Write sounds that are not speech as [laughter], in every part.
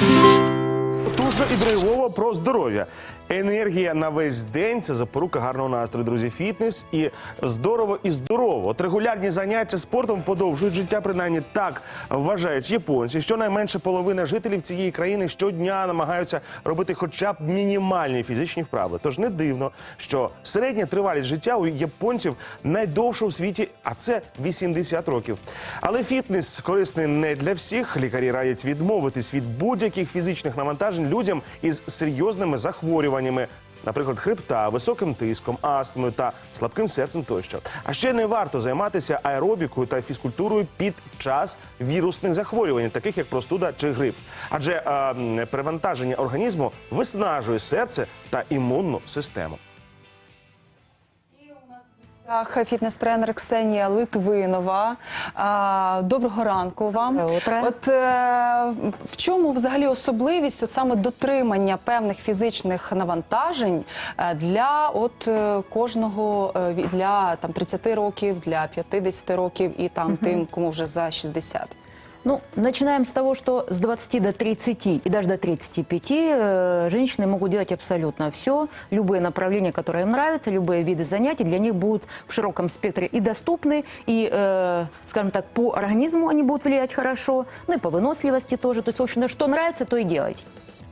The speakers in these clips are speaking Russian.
Thank you. Потужно і драйвово про здоров'я. Енергія на весь день це запорука гарного настрою, друзі. Фітнес і здорово і здорово. От регулярні заняття спортом подовжують життя, принаймні так вважають японці. Щонайменше половина жителів цієї країни щодня намагаються робити хоча б мінімальні фізичні вправи. Тож не дивно, що середня тривалість життя у японців найдовша у світі, а це 80 років. Але фітнес корисний не для всіх. Лікарі радять відмовитись від будь-яких фізичних навантажень людям із серйозними захворюваннями. Наприклад, хребта, високим тиском, астмою та слабким серцем тощо. А ще не варто займатися аеробікою та фізкультурою під час вірусних захворювань, таких як простуда чи грип. Адже е, перевантаження організму виснажує серце та імунну систему. Фітнес-тренер Ксенія Литвинова. Доброго ранку вам. Доброго утра. От е, в чому взагалі особливість от саме дотримання певних фізичних навантажень е, для от е, кожного для там 30 років, для 50 років і там тим, кому вже за 60? Ну, начинаем с того, что с 20 до 30 и даже до 35 э, женщины могут делать абсолютно все. Любые направления, которые им нравятся, любые виды занятий для них будут в широком спектре и доступны, и, э, скажем так, по организму они будут влиять хорошо, ну и по выносливости тоже. То есть, в общем, что нравится, то и делайте.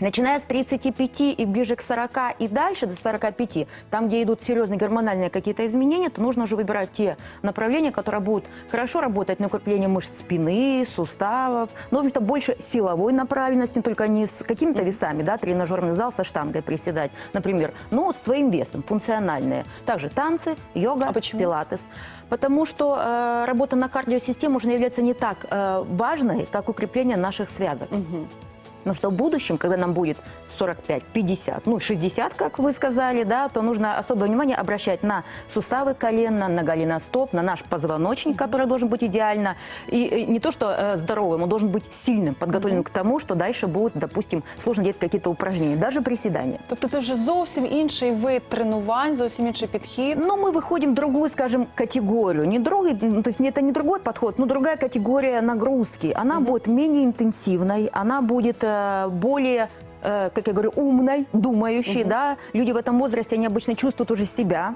Начиная с 35 и ближе к 40 и дальше до 45, там, где идут серьезные гормональные какие-то изменения, то нужно уже выбирать те направления, которые будут хорошо работать на укрепление мышц спины, суставов, но, в общем-то, больше силовой направленности, только не с какими-то весами, да, тренажерный зал со штангой приседать, например, но с своим весом, функциональные. Также танцы, йога, А почему? пилатес. Потому что э, работа на кардиосистему уже является не так э, важной, как укрепление наших связок. Потому что в будущем, когда нам будет 45, 50, ну 60, как вы сказали, да, то нужно особое внимание обращать на суставы колена, на голеностоп, на наш позвоночник, который должен быть идеально. И э, не то, что э, здоровым, он должен быть сильным, подготовленным к тому, что дальше будут, допустим, сложно делать какие-то упражнения, даже приседания. Тобто це вже зовсім інший вид тренувань, зовсім інший підхід. Но мы выходим в другую, скажем, категорию. Не другой, ну, то есть это не другой подход, но другая категория нагрузки. Она будет менее интенсивной, она будет э, более э, как я говорю, умной, думающей, да. Люди в этом возрасте, они обычно чувствуют уже себя,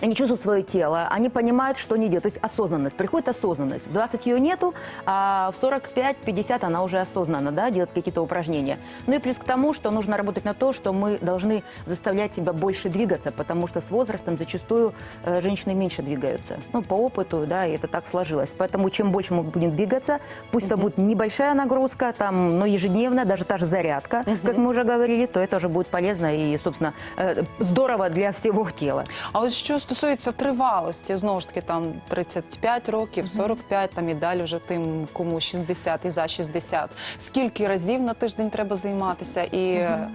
они чувствуют свое тело, они понимают, что они делают. То есть осознанность. Приходит осознанность. В 20 ее нету, а в 45-50 она уже осознанно, да, делает какие-то упражнения. Ну и плюс к тому, что нужно работать на то, что мы должны заставлять себя больше двигаться, потому что с возрастом зачастую э, женщины меньше двигаются. Ну, по опыту, да, и это так сложилось. Поэтому чем больше мы будем двигаться, пусть это будет небольшая нагрузка, там, но ежедневная, даже та же зарядка, как мы уже говорили, то это уже будет полезно и, собственно, э, здорово для всего тела. А от що стосується тривалості, знову ж таки, там 35 років, 45, там і далі вже тим, кому 60 і за 60. Скільки разів на тиждень треба займатися і е,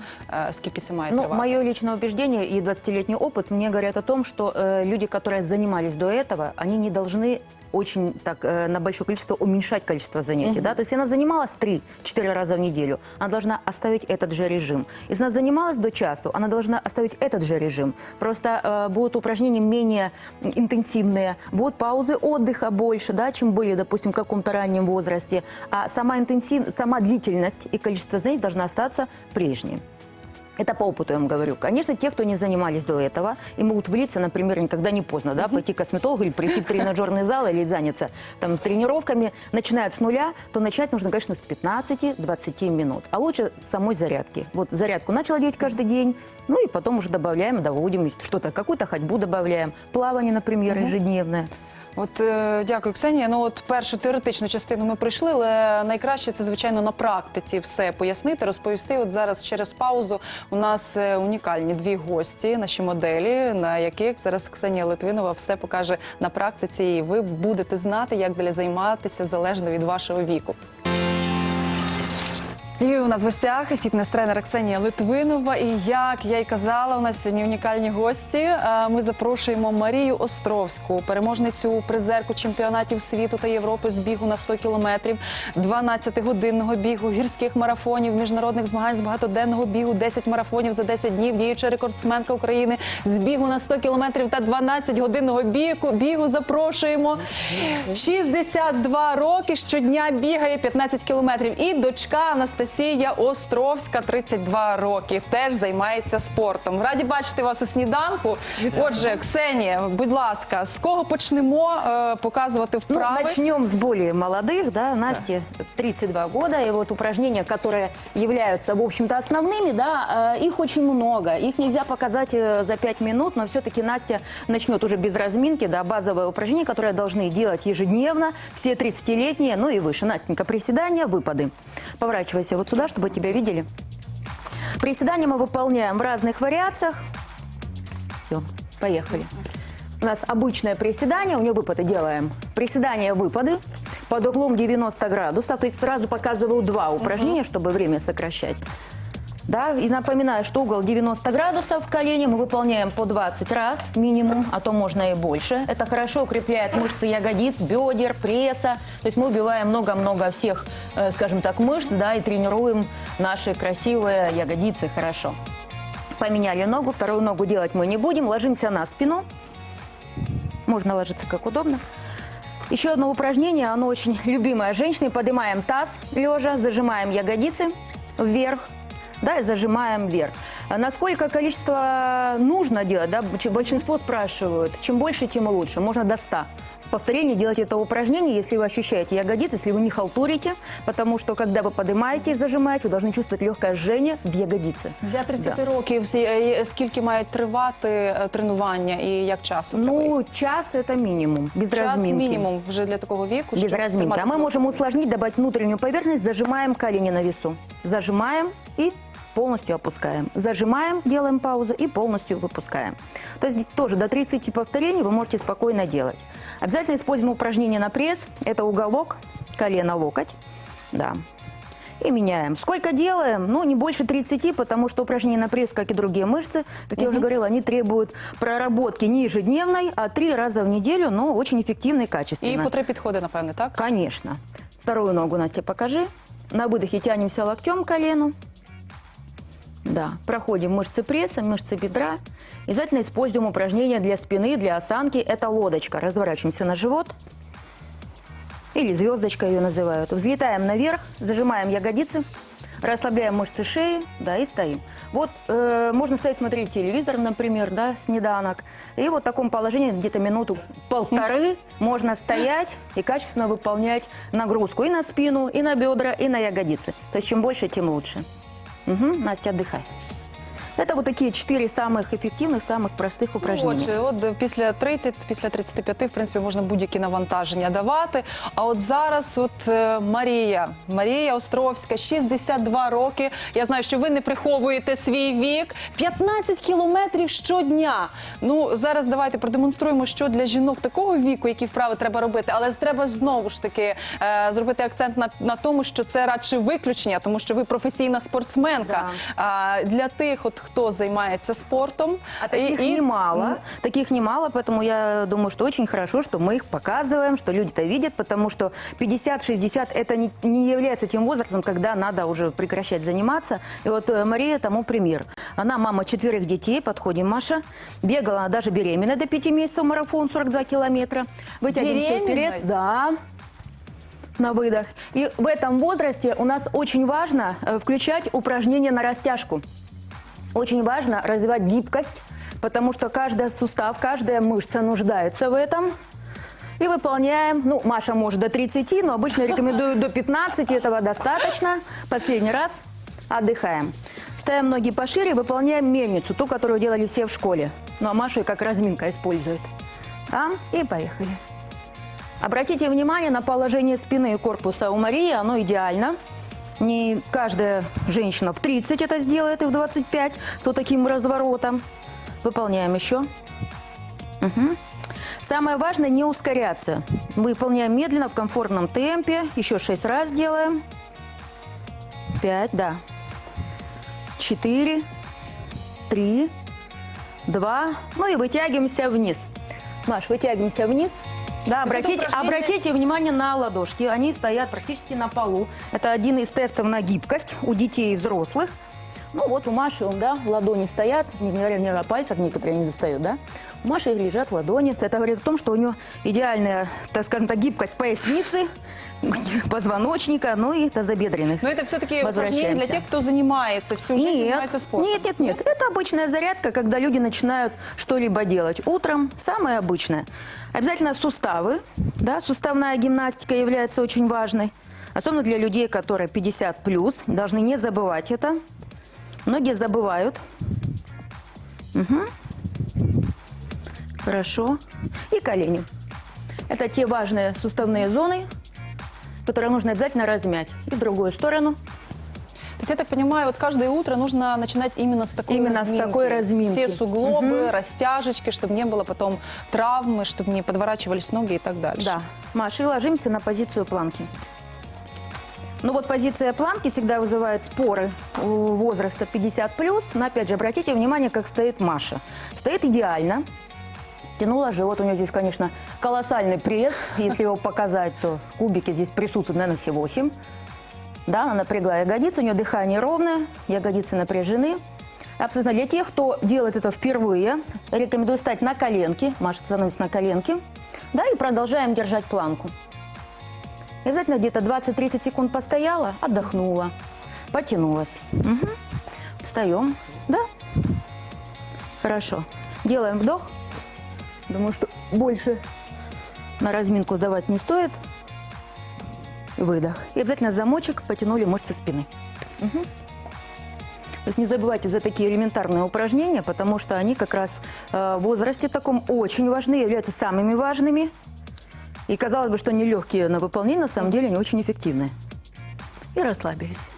скільки це має Ну, тривати? мое личное убеждение и 20-летний опыт мне говорят о том, что э, люди, которые занимались до этого, они не должны очень так э, на большое количество уменьшать количество занятий, да, то есть она занималась 3-4 раза в неделю, она должна оставить этот же режим. Если она занималась до часу, она должна оставить этот же режим. Просто э, будут упражнения менее интенсивные, будут паузы отдыха больше, да, чем были, допустим, в каком-то раннем возрасте, а сама интенсив, сама длительность и количество занятий должна остаться прежней. Это по опыту я вам говорю. Конечно, те, кто не занимались до этого и могут влиться, например, никогда не поздно, да, пойти к косметологу или прийти в тренажерный зал или заняться там тренировками, начинают с нуля, то начинать нужно, конечно, с 15-20 минут. А лучше с самой зарядки. Вот зарядку начала делать каждый день, ну и потом уже добавляем, доводим что-то, какую-то ходьбу добавляем, плавание, например, ежедневное. От е, дякую, Ксенія. Ну от першу теоретичну частину ми пройшли, але найкраще це звичайно на практиці все пояснити, розповісти. От зараз через паузу у нас е, унікальні дві гості, наші моделі, на яких зараз Ксенія Литвинова все покаже на практиці, і ви будете знати, як далі займатися залежно від вашого віку. І у нас в гостях фітнес-тренер Ксенія Литвинова. І як я й казала, у нас сьогодні унікальні гості. Ми запрошуємо Марію Островську, переможницю призерку чемпіонатів світу та Європи з бігу на 100 кілометрів, 12-годинного бігу, гірських марафонів, міжнародних змагань з багатоденного бігу, 10 марафонів за 10 днів, діюча рекордсменка України з бігу на 100 кілометрів та 12-годинного бігу. Бігу запрошуємо. 62 роки щодня бігає 15 кілометрів. І дочка Анастасія Анастасія Островська, 32 роки, теж займається спортом. Раді бачити вас у сніданку. Отже, Ксенія, будь ласка, з кого почнемо е, показувати Ну, вправи? начнем с более молодых, да, Насте 32 года, и вот упражнения, которые являются, в общем-то, основными, да, э, их очень много, их нельзя показать э, за 5 минут, но все-таки Настя начнет уже без разминки, да, базовое упражнение, которое должны делать ежедневно, все 30-летние, ну и выше. Настенька, приседания, выпады. Поворачивайся вот сюда, чтобы тебя видели. Приседания мы выполняем в разных вариациях. Все, поехали. У нас обычное приседание, у нее выпады делаем. Приседания, выпады под углом 90 градусов. То есть сразу показываю два упражнения, чтобы время сокращать. Да, и напоминаю, что угол 90 градусов в колене мы выполняем по 20 раз минимум, а то можно и больше. Это хорошо укрепляет мышцы ягодиц, бедер, пресса. То есть мы убиваем много-много всех, э, скажем так, мышц, да, и тренируем наши красивые ягодицы хорошо. Поменяли ногу, вторую ногу делать мы не будем. Ложимся на спину. Можно ложиться как удобно. Еще одно упражнение, оно очень любимое женщиной. Поднимаем таз лежа, зажимаем ягодицы вверх, да, и зажимаем вверх. А Насколько количество нужно делать, да, ч- большинство спрашивают, чем больше, тем лучше, можно до 100 повторений делать это упражнение, если вы ощущаете ягодицы, если вы не халтурите, потому что когда вы поднимаете и зажимаете, вы должны чувствовать легкое жжение в ягодице. Для 30 років всі- е, скільки мають тривати е, тренування і як часу? треба їх? Ну, час это минимум, без час разминки. мінімум вже для такого віку. Без щоб разминки. А тримати мы свою можем форму. усложнить, добавить внутреннюю поверхность, зажимаем колени на весу. Зажимаем и полностью опускаем. Зажимаем, делаем паузу и полностью выпускаем. То есть тоже до 30 повторений вы можете спокойно делать. Обязательно используем упражнение на пресс. Это уголок, колено, локоть. Да. И меняем. Сколько делаем? Ну, не больше 30, потому что упражнения на пресс, как и другие мышцы, как я уже говорила, они требуют проработки не ежедневной, а три раза в неделю, но очень эффективно и качественно. І по три підходи, напевне, так? Конечно. Вторую ногу, Настя, покажи. На выдохе тянемся локтем к колену. Да, проходим мышцы пресса, мышцы бедра. Обязательно используем упражнения для спины, для осанки. Это лодочка. Разворачиваемся на живот. Или звездочка ее называют. Взлетаем наверх, зажимаем ягодицы, расслабляем мышцы шеи, да, и стоим. Вот э, можно стоять смотреть телевизор, например, да, снеданок. И вот в таком положении где-то минуту полторы можно стоять и качественно выполнять нагрузку и на спину, и на бедра, и на ягодицы. То есть чем больше, тем лучше. Мгм, Настя, отдыхай. Это вот такие четыре самых эффективных, самых простых упражнения. Отже, от після 30, після 35, в принципі, можна будь-які навантаження давати. А от зараз, от е, Марія, Марія Островська, 62 роки. Я знаю, що ви не приховуєте свій вік. 15 кілометрів щодня. Ну зараз давайте продемонструємо, що для жінок такого віку, які вправи треба робити. Але треба знову ж таки е, зробити акцент на, на тому, що це радше виключення, тому що ви професійна спортсменка. А для тих, от хто займається спортом, А таких і- і- немало, таких немало, поэтому я думаю, что очень хорошо, что мы их показываем, что люди это видят, потому что 50-60 это не, не является тем возрастом, когда надо уже прекращать заниматься. И вот э, Мария тому пример. Она мама четверых детей, подходим, Маша, бегала она даже беременная до 5 месяцев марафон 42 километра. Вытягиваемся Беременной? вперед. Да, на выдох. И в этом возрасте у нас очень важно э, включать упражнения на растяжку. Очень важно развивать гибкость, потому что каждый сустав, каждая мышца нуждается в этом. И выполняем, ну, Маша может до 30, но обычно [laughs] рекомендую до 15, этого достаточно. Последний раз отдыхаем. Ставим ноги пошире, выполняем мельницу, ту, которую делали все в школе. Ну, а Маша как разминка использует. Там и поехали. Обратите внимание на положение спины и корпуса у Марии, оно идеально. Не каждая женщина в 30 это сделает и в 25 с вот таким разворотом. Выполняем еще. Мгм. Самое важное не ускоряться. Выполняем медленно, в комфортном темпе. Еще 6 раз делаем. 5, да. 4, 3, 2. Ну и вытягиваемся вниз. Маш, вытягиваемся вниз. Да, обратите, обратите внимание на ладошки. Они стоят практически на полу. Это один из тестов на гибкость у детей и взрослых. Ну вот у Маши, он, да, ладони стоят, не говоря не о пальцах, некоторые не достают, да. У Маши лежат ладони. Это говорит о том, что у нее идеальная, так скажем так, гибкость поясницы, [laughs] позвоночника, ну и тазобедренных. Но это все-таки упражнение для тех, кто занимается всю жизнь, занимается спортом. Нет, нет, нет. Это обычная зарядка, когда люди начинают что-либо делать утром. Самое обычное. Обязательно суставы. Да, суставная гимнастика является очень важной. Особенно для людей, которые 50 плюс. Должны не забывать это. Многие забывают. Мгм. Хорошо. И колени. Это те важные суставные зоны, которые нужно обязательно размять. И в другую сторону. То есть я так понимаю, вот каждое утро нужно начинать именно с такой Именно с разминки. такой разминки. Все суглобы, растяжечки, чтобы не было потом травмы, чтобы не подворачивались ноги и так дальше. Да. Маша, и ложимся на позицию планки. Ну вот позиция планки всегда вызывает споры возраста 50 плюс. Но опять же, обратите внимание, как стоит Маша. Стоит идеально. Тянула живот. У нее здесь, конечно, колоссальный пресс. Если его показать, то кубики здесь присутствуют, наверное, все 8. Да, она напрягла ягодицы, у нее дыхание ровное, ягодицы напряжены. Абсолютно для тех, кто делает это впервые, рекомендую встать на коленки. Маша становится на коленки. Да, и продолжаем держать планку. И Обязательно где-то 20-30 секунд постояла, отдохнула, потянулась. Мгм. Встаем. Да. Хорошо. Делаем вдох. Думаю, что больше на разминку давать не стоит. Выдох. И обязательно замочек потянули мышцы спины. Мгм. То есть не забывайте за такие элементарные упражнения, потому что они как раз э, в возрасте таком очень важны, являются самыми важными. И казалось бы, что они легкие на выполнение, на самом деле они очень эффективны. І розслабились.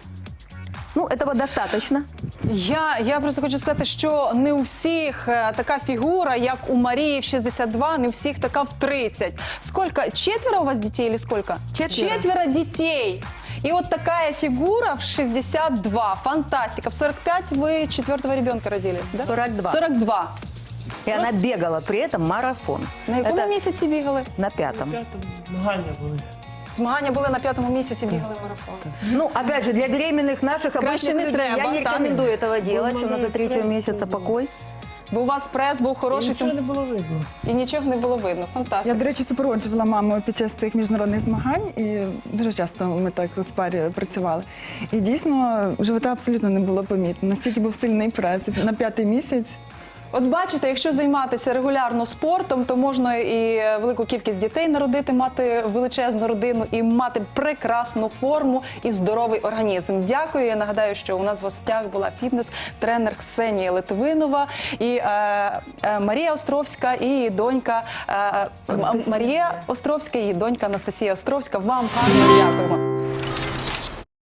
Ну, этого достаточно. Я, я просто хочу сказати, що не у всіх е, така фігура, як у Марії в 62, не у всіх така в 30. Сколько? Четверо у вас дітей или сколько? Четверо. Четверо детей. И вот такая фигура в 62. Фантастика. В 45 вы четвертого ребенка родили, да? 42. 42. И она бегала при этом марафон. На якому Это місяці бігали? На пятом. Змагання були. Змагання були на п'ятому місяці, бігали марафон. Ну, опять же, для беременных наших Краще обычных не людей треба, я не так? рекомендую этого делать. У нас до третьего пресс месяца был. покой. Бо у вас прес був хороший, Нічого тому не було видно. і нічого не було видно. Я, Фантастика. до речі, супроводжувала маму під час цих міжнародних змагань, і дуже часто ми так в парі працювали. І дійсно живота абсолютно не було помітно. Настільки був сильний прес на п'ятий місяць. От бачите, якщо займатися регулярно спортом, то можна і велику кількість дітей народити, мати величезну родину і мати прекрасну форму і здоровий організм. Дякую. Я нагадаю, що у нас в гостях була фітнес-тренер Ксенія Литвинова і е, е, Марія Островська і її донька е, М- Марія Островська і її донька Анастасія Островська. Вам гарно дякуємо.